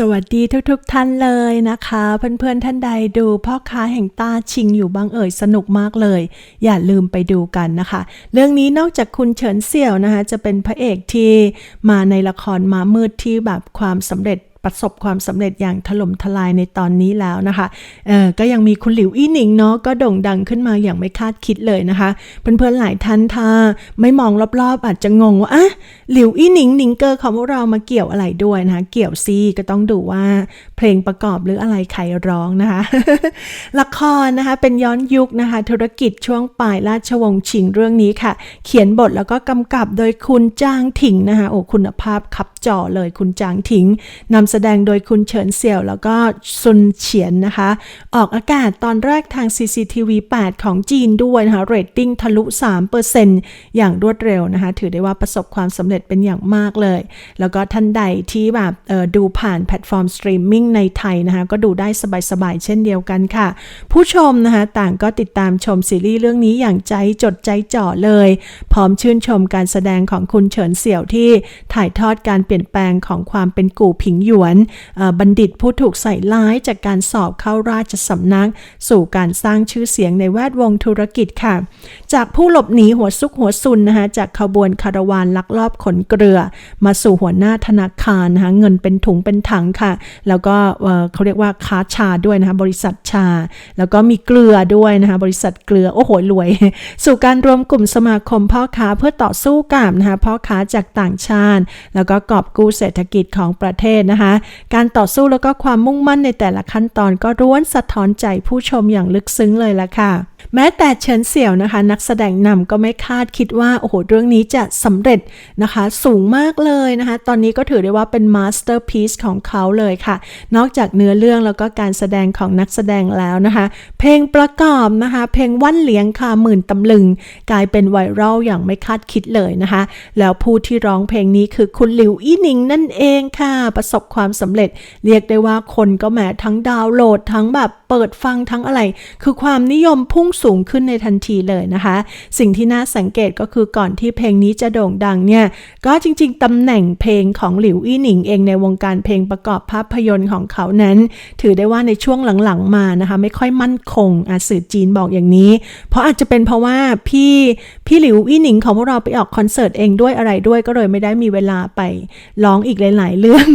สวัสดีทุกๆทท่านเลยนะคะ เพื่อนๆท่านใดดูพ่อค้าแห่งตาชิงอยู่บางเอ่ยสนุกมากเลย อย่าลืมไปดูกันนะคะ เรื่องนี้นอกจากคุณเฉินเสี่ยวนะคะ จะเป็นพระเอกที่มาในละครมามืดที่แบบความสำเร็จ ประสบความสำเร็จอย่างถล่มทลายในตอนนี้แล้วนะคะเออก็ยังมีคุณหลิวอี้หนิงเนาะก็โด่งดังขึ้นมาอย่างไม่คาดคิดเลยนะคะเพื่อนๆหลายท่านถ้าไม่มองรอบๆ อาจจะงงว่าอะหลิวอี้หนิงหนิงเกอร์ของพวกเรามาเกี่ยวอะไรด้วยนะคะเกี่ยวซีก็ต้องดูว่าเพลงประกอบหรืออะไรใครร้องนะคะ ละครนะคะเป็นย้อนยุคนะคะธุรกิจช่วงปลายราชวงศ์ชิงเรื่องนี้ค่ะ เขียนบทแล้วก็กำกับโดยคุณจางถิงนะคะโอ้คุณภาพขับจ่อเลยคุณจางถิงนำแสสดงโดยคุณเฉินเสี่ยว แล้วก็ซุนเฉียนนะคะ ออกอากาศตอนแรกทาง CCTV 8 ของจีนด้วยนะคะเรตติ้งทะลุ 3%อย่างรวดเร็วนะคะ ถือได้ว่าประสบความสำเร็จเป็นอย่างมากเลย แล้วก็ท่านใดที่แบบดูผ่านแพลตฟอร์มสตรีมมิ่งในไทยนะคะ ก็ดูได้สบายๆ เช่นเดียวกันค่ะ ผู้ชมนะคะ ต่างก็ติดตามชมซีรีส์เรื่องนี้อย่างใจจดใจจ่อเลย พร้อมชื่นชมการแสดงของคุณเฉินเสี่ยวที่ถ่ายทอดการเปลี่ยนแปลงของความเป็นกู่ผิงหยวนบัณฑิตผู้ถูกใส่ร้ายจากการสอบเข้าราชสำนัก สู่การสร้างชื่อเสียงในแวดวงธุรกิจค่ะ จากผู้หลบหนีหัวซุกหัวซุนนะคะจากขบวนคาราวานลักลอบขนเกลือ มาสู่หัวหน้าธนาคารนะคะเงินเป็นถุงเป็นถังค่ะ แล้วก็เอ่อเขาเรียกว่าค้าชาด้วยนะคะบริษัทชา แล้วก็มีเกลือด้วยนะคะบริษัทเกลือโอ้โหรวย สู่การรวมกลุ่มสมาคมพ่อค้าเพื่อต่อสู้กับนะคะพ่อค้าจากต่างชาติ แล้วก็กอบกู้เศรษฐกิจของประเทศนะคะการต่อสู้แล้วก็ความมุ่งมั่นในแต่ละขั้นตอนก็ร้วนสะท้อนใจผู้ชมอย่างลึกซึ้งเลยละค่ะ แม้แต่เฉินเสี่ยวนะคะ นักแสดงนำก็ไม่คาดคิดว่า โอ้โห เรื่องนี้จะสำเร็จนะคะ สูงมากเลยนะคะ ตอนนี้ก็ถือได้ว่าเป็นมาสเตอร์พีซของเขาเลยค่ะ นอกจากเนื้อเรื่องแล้วก็การแสดงของนักแสดงแล้วนะคะ เพลงประกอบนะคะ เพลงวันเหลียงคาหมื่นตำลึง กลายเป็นไวรัลอย่างไม่คาดคิดเลยนะคะ แล้วผู้ที่ร้องเพลงนี้คือคุณหลิวอี้หนิงนั่นเองค่ะ ประสบความสำเร็จ เรียกได้ว่าคนก็แหมทั้งดาวน์โหลดทั้งแบบเปิดฟังทั้งอะไร คือความนิยมพุ่งสูงขึ้นในทันทีเลยนะคะ สิ่งที่น่าสังเกตก็คือก่อนที่เพลงนี้จะโด่งดังเนี่ย ก็จริงๆตำแหน่งเพลงของหลิวอี้หนิงเองในวงการเพลงประกอบภาพยนตร์ของเขานั้น ถือได้ว่าในช่วงหลังๆมานะคะ ไม่ค่อยมั่นคงอาสื่อจีนบอกอย่างนี้ เพราะอาจจะเป็นเพราะว่าพี่พี่หลิวอี้หนิงของพวกเราไปออกคอนเสิร์ตเองด้วยอะไรด้วยก็เลยไม่ได้มีเวลาไปร้องอีกหลาย ๆ เรื่อง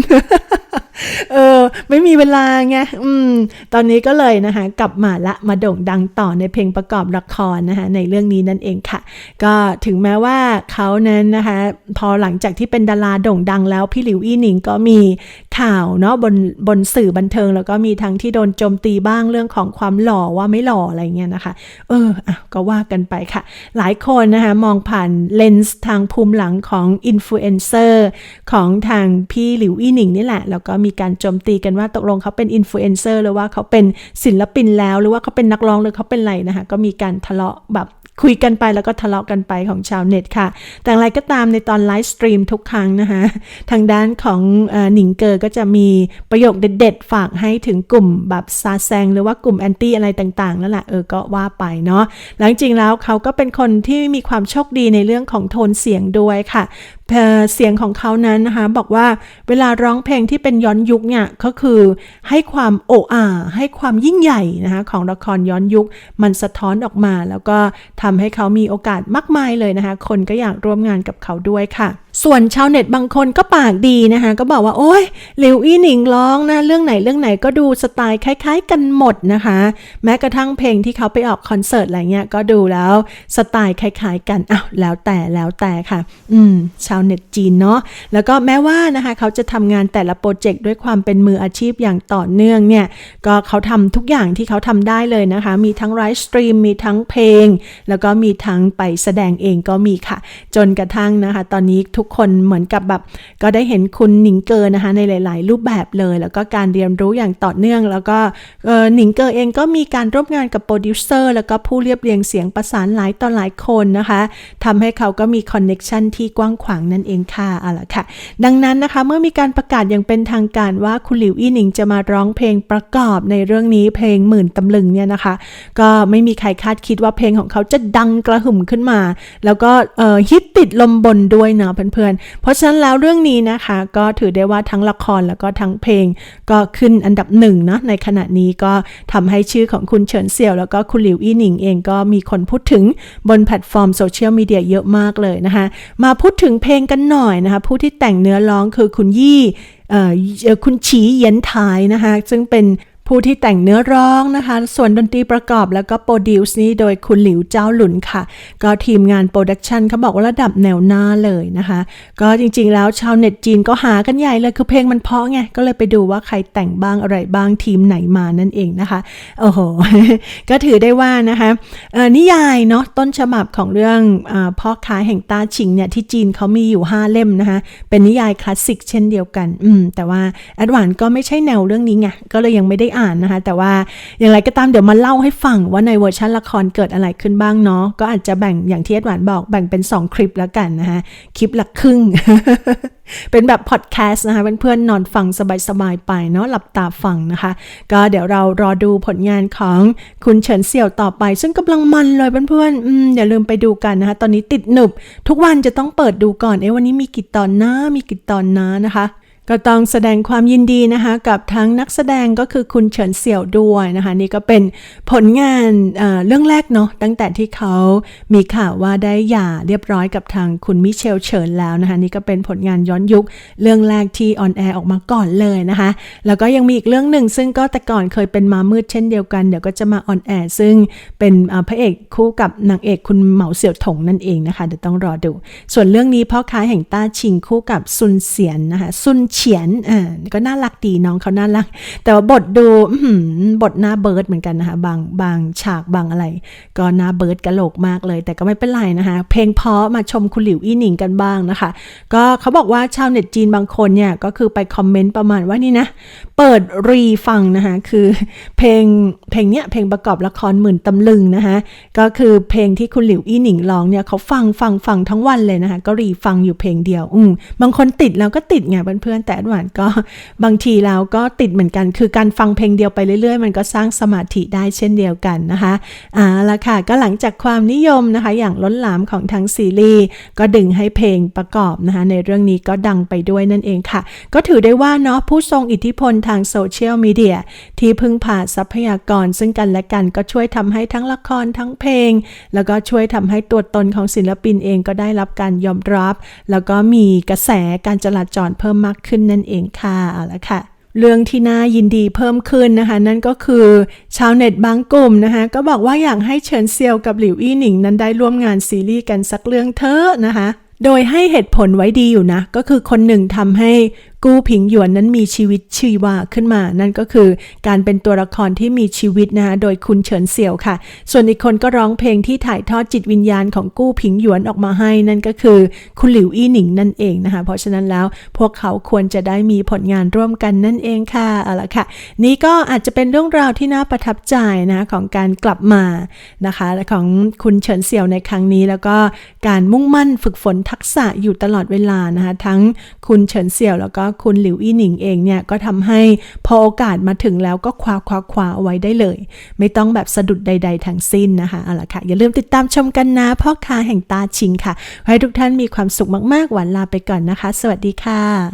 ไม่มีเวลาไงอืม ตอนนี้ก็เลยนะคะ กลับมาละมาโด่งดังต่อในเพลงประกอบละครนะคะในเรื่องนี้นั่นเองค่ะ ก็ถึงแม้ว่าเขานั้นนะคะ พอหลังจากที่เป็นดาราโด่งดังแล้วพี่หลิวอี้หนิงก็มีข่าวเนาะบนบนสื่อบันเทิง แล้วก็มีทั้งที่โดนโจมตีบ้างเรื่องของความหล่อว่าไม่หล่ออะไรเงี้ยนะคะ เอออะก็ว่ากันไปค่ะ หลายคนนะคะมองผ่านเลนส์ทางภูมิหลังของอินฟลูเอนเซอร์ของทางพี่หลิวอี้หนิงนี่แหละ แล้วก็มีการโจมตีกันว่าตกลงเขาเป็นอินฟลูเอนเซอร์หรือว่าเขาเป็นศิลปินแล้ว หรือว่าเขาเป็นนักร้องหรือเขาเป็นอะไรนะคะก็มีการทะเลาะแบบคุยกันไปแล้วก็ทะเลาะกันไปของชาวเน็ตค่ะ แต่อะไรก็ตามในตอนไลฟ์สตรีมทุกครั้งนะคะ ทางด้านของอหนิงเกอร์ก็จะมีประโยคเด็ดๆ ฝากให้ถึงกลุ่มแบบซาแซงหรือว่ากลุ่มแอนตี้อะไรต่างๆ แล้วแหละเออก็ว่าไปเนาะหลังจริงแล้วเขาก็เป็นคนที่มีความโชคดีในเรื่องของโทนเสียงด้วยค่ะ เสียงของเขานั้นนะคะบอกว่าเวลาร้องเพลงที่เป็นย้อนยุคเนี่ยก็คือให้ความโอ้อาให้ความยิ่งใหญ่นะคะของละครย้อนยุคมันสะท้อนออกมา แล้วก็ทำให้เขามีโอกาสมากมายเลยนะคะคนก็อยากร่วมงานกับเขาด้วยค่ะส่วนชาวเน็ตบางคนก็ปากดีนะคะก็บอกว่าโอ้ยหลิวอี้หนิงร้องนะเรื่องไหนเรื่องไหนก็ดูสไตล์คล้าย ๆ กันหมดนะคะ แม้กระทั่งเพลงที่เขาไปออกคอนเสิร์ตอะไรเงี้ยก็ดูแล้วสไตล์คล้าย ๆ กันอ้าวแล้วแต่แล้วแต่ค่ะ อืมชาวเน็ตจีนเนาะแล้วก็แม้ว่านะคะเขาจะทำงานแต่ละโปรเจกต์ด้วยความเป็นมืออาชีพอย่างต่อเนื่องเนี่ยก็เขาทำทุกอย่างที่เขาทำได้เลยนะคะ มีทั้งไลฟ์สตรีมมีทั้งเพลง แล้วก็มีทั้งไปแสดงเองก็มีค่ะ จนกระทั่งนะคะ ตอนนี้ทุกคนเหมือนกับแบบก็ได้เห็นคุณหนิงเกอร์นะคะในหลาย ๆ รูปแบบเลย แล้วก็การเรียนรู้อย่างต่อเนื่อง แล้วก็หนิงเกอร์เองก็มีการร่วมงานกับโปรดิวเซอร์แล้วก็ผู้เรียบเรียงเสียงประสานหลายต่อหลายคนนะคะทำให้เขาก็มีคอนเน็ชันที่กว้างขวางนั่นเองค่ะเอาละค่ะ ดังนั้นนะคะเมื่อมีการประกาศอย่างเป็นทางการว่าคุณหลิวอี้หนิงจะมาร้องเพลงประกอบในเรื่องนี้เพลงหมื่นตำลึงเนี่ยนะคะ ก็ไม่มีใครคาดคิดว่าเพลงของเขาจะดังกระหึ่มขึ้นมา แล้วก็ฮิตติดลมบนด้วยเนาะเพื่อนๆ เพราะฉะนั้นแล้วเรื่องนี้นะคะ ก็ถือได้ว่าทั้งละครแล้วก็ทั้งเพลงก็ขึ้นอันดับหนึ่งนะในขณะนี้ก็ทำให้ชื่อของคุณเฉินเสี่ยว แล้วก็คุณหลิวอี้หนิงเองก็มีคนพูดถึงบนแพลตฟอร์มโซเชียลมีเดียเยอะมากเลยนะคะ มาพูดถึงเพลงกันหน่อยนะคะ ผู้ที่แต่งเนื้อร้องคือคุณยี่คุณฉีเย็นทายนะคะ ซึ่งเป็น ผู้ที่แต่งเนื้อร้องนะคะ ส่วนดนตรีประกอบแล้วก็โปรดิวซ์นี่โดยคุณหลิวเจ้าหลุนค่ะ ก็ทีมงานโปรดักชันเขาบอกว่าระดับแนวหน้าเลยนะคะ ก็จริงๆแล้วชาวเน็ตจีนก็หากันใหญ่เลยคือเพลงมันเพาะไง ก็เลยไปดูว่าใครแต่งบ้างอะไรบ้างทีมไหนมานั่นเองนะคะ โอ้โห ก็ถือได้ว่านะคะนิยายเนาะต้นฉบับของเรื่องอพ่อค้าแห่งต้าชิงเนี่ยที่จีนเขามีอยู่ 5 เล่มนะคะ เป็นนิยายคลาสสิกเช่นเดียวกัน อืมแต่ว่าแอดวานก็ไม่ใช่แนวเรื่องนี้ไงก็เลยยังไม่ได้อ่านนะคะ แต่ว่าอย่างไรก็ตามเดี๋ยวมาเล่าให้ฟังว่าในเวอร์ชันละครเกิดอะไรขึ้นบ้างเนาะก็อาจจะแบ่งอย่างที่แอดหวานบอกแบ่งเป็น 2 คลิปแล้วกันนะคะคลิปละครึ่ง เป็นแบบพอดแคสต์นะคะเพื่อนๆนอนฟังสบายๆไปเนาะหลับตาฟังนะคะ ก็เดี๋ยวเรารอดูผลงานของคุณเฉินเสี่ยวต่อไป ซึ่งกำลังมันเลยเพื่อนๆออย่าลืมไปดูกันนะคะ ตอนนี้ติดหนึบ ทุกวันจะต้องเปิดดูก่อนเอ๊ะวันนี้มีกี่ตอนนะมีกี่ตอนนะนะคะ ก็ต้องแสดงความยินดีนะคะกับทั้งนักแสดงก็คือคุณเฉินเสี่ยวด้วยนะคะนี่ก็เป็นผลงานเอ่อเรื่องแรกเนาะตั้งแต่ที่เขามีข่าวว่าได้หย่าเรียบร้อยกับทางคุณมิเชลเฉินแล้วนะคะนี่ก็เป็นผลงานย้อนยุคเรื่องแรกที่ออนแอร์ออกมาก่อนเลยนะคะแล้วก็ยังมีอีกเรื่องหนึ่งซึ่งก็แต่ก่อนเคยเป็นมามืดเช่นเดียวกันเดี๋ยวก็จะมาออนแอร์ซึ่งเป็นพระเอกคู่กับนางเอกคุณเหมาเสี่ยวถงนั่นเองนะคะเดี๋ยวต้องรอดู ส่วนเรื่องนี้พ่อค้าแห่งต้าชิงคู่กับซุนเสียนนะคะซุนเฉียนอ่าก็น่ารักดีน้องเขาน่ารัก แต่ว่าบทดูบทหน้าเบิร์ดเหมือนกันนะคะบางบางฉากบางอะไร ก็หน้าเบิร์ดกะโหลกมากเลย แต่ก็ไม่เป็นไรนะคะเพลงเพาะมาชมคุณหลิวอี้หนิงกันบ้างนะคะ ก็เขาบอกว่าชาวเน็ตจีนบางคนเนี่ยก็คือไปคอมเมนต์ประมาณว่านี่นะ เปิดรีฟังนะคะคือเพลงเพลงเนี้ยเพลงประกอบละครหมื่นตำลึงนะคะก็คือเพลงที่คุณหลิวอี้หนิงร้องเนี่ยเขาฟังฟังฟังทั้งวันเลยนะคะก็รีฟังอยู่เพลงเดียวอืมบางคนติดแล้วก็ติดไงเพื่อนๆแต่หวานก็บางทีแล้วก็ติดเหมือนกัน คือการฟังเพลงเดียวไปเรื่อยๆ มันก็สร้างสมาธิได้เช่นเดียวกันนะคะอ่าละค่ะก็หลังจากความนิยมนะคะอย่างล้นหลามของทั้งซีรีส์ก็ดึงให้เพลงประกอบนะคะในเรื่องนี้ก็ดังไปด้วยนั่นเองค่ะ ก็ถือได้ว่าเนาะผู้ทรงอิทธิพลทางโซเชียลมีเดียที่พึ่งพาทรัพยากรซึ่งกันและกันก็ช่วยทำให้ทั้งละครทั้งเพลง แล้วก็ช่วยทำให้ตัวตนของศิลปินเองก็ได้รับการยอมรับ แล้วก็มีกระแสการจราจรเพิ่มมากขึ้นนั่นเองค่ะเอาละค่ะเรื่องที่น่ายินดีเพิ่มขึ้นนะคะ นั่นก็คือชาวเน็ตบางกลุ่มนะคะ ก็บอกว่าอยากให้เฉินเซียวกับหลิวอี้หนิงนั้นได้ร่วมงานซีรีส์กันสักเรื่องเถอะนะคะโดยให้เหตุผลไว้ดีอยู่นะ ก็คือคนหนึ่งทำให้ กู้ผิงหยวนนั้นมีชีวิตชีวาขึ้นมา นั่นก็คือการเป็นตัวละครที่มีชีวิตนะคะโดยคุณเฉินเสี่ยวค่ะ ส่วนอีกคนก็ร้องเพลงที่ถ่ายทอดจิตวิญญาณของกู้ผิงหยวนออกมาให้ นั่นก็คือคุณหลิวอี้หนิงนั่นเองนะคะ เพราะฉะนั้นแล้วพวกเขาควรจะได้มีผลงานร่วมกันนั่นเองค่ะเอาละค่ะ นี่ก็อาจจะเป็นเรื่องราวที่น่าประทับใจนะของการกลับมานะคะของคุณเฉินเสี่ยวในครั้งนี้ แล้วก็การมุ่งมั่นฝึกฝนทักษะอยู่ตลอดเวลานะคะทั้งคุณเฉินเสี่ยวแล้วก็คุณหลิวอี้หนิงเองเนี่ยก็ทำให้พอโอกาสมาถึงแล้วก็คว้าคว้าคว้าเอาไว้ได้เลย ไม่ต้องแบบสะดุดใด ๆ ทั้งสิ้นนะคะเอาละค่ะ อย่าลืมติดตามชมกันนะพ่อค้าแห่งตาชิงค่ะ ให้ทุกท่านมีความสุขมากๆหวันลาไปก่อนนะคะ สวัสดีค่ะ